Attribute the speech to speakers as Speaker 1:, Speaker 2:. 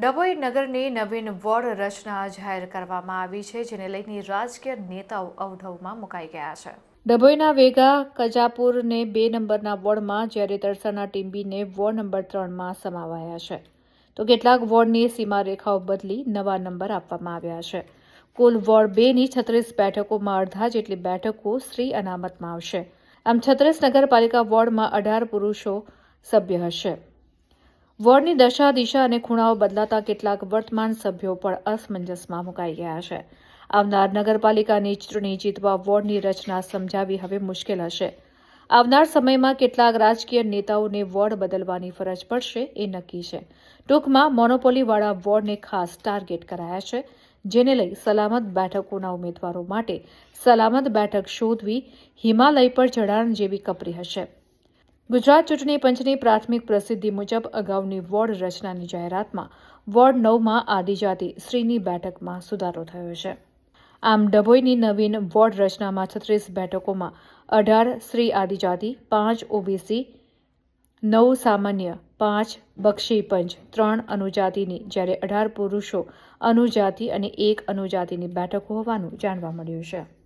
Speaker 1: ડભોઈ નગરની નવીન વોર્ડ રચના જાહેર કરવામાં આવી છે, જેને લઈને રાજકીય નેતાઓ અવઢવમાં મુકાઈ ગયા છે. ડભોઈના વેગા કજાપુરને બે નંબરના વોર્ડમાં જ્યારે તરસાના ટીમ્બીને વોર્ડ નંબર ત્રણમાં સમાવાયા છે. તો કેટલાક વોર્ડની સીમારેખાઓ બદલી નવા નંબર આપવામાં આવ્યા છે. કુલ વોર્ડ બેની છત્રીસ બેઠકોમાં અડધા જેટલી બેઠકો સ્ત્રી અનામતમાં આવશે. આમ છત્રીસ નગરપાલિકા વોર્ડમાં અઢાર પુરુષો સભ્ય હશે. વોર્ડની દશા, દિશા અને ખૂણાઓ બદલાતા કેટલાક વર્તમાન સભ્યો પણ અસમંજસમાં મુકાઈ ગયા છે. આવનાર નગરપાલિકાની ચૂંટણી જીતવા વોર્ડની રચના સમજાવી હવે મુશ્કેલ હશે. આવનાર સમયમાં કેટલાક રાજકીય નેતાઓને વોર્ડ બદલવાની ફરજ પડશે એ નક્કી છે. ટૂંકમાં, મોનોપોલીવાળા વોર્ડને ખાસ ટાર્ગેટ કરાયા છે, જેને લઈ સલામત બેઠકોના ઉમેદવારો માટે સલામત બેઠક શોધવી હિમાલય પર ચઢાણ જેવી કપરી હશે. ગુજરાત ચૂંટણી પંચની પ્રાથમિક પ્રસિદ્ધિ મુજબ અગાઉની વોર્ડ રચનાની જાહેરાતમાં વોર્ડ નવમાં આદિજાતિ સ્ત્રીની બેઠકમાં સુધારો થયો છે. આમ ડભોઈની નવીન વોર્ડ રચનામાં છત્રીસ બેઠકોમાં અઢાર સ્ત્રી આદિજાતિ, પાંચ ઓબીસી, નવ સામાન્ય, પાંચ બક્ષી પંચ, ત્રણ અનુજાતિની, જ્યારે અઢાર પુરુષો અનુજાતિ અને એક અનુજાતિની બેઠકો હોવાનું જાણવા મળ્યું છે.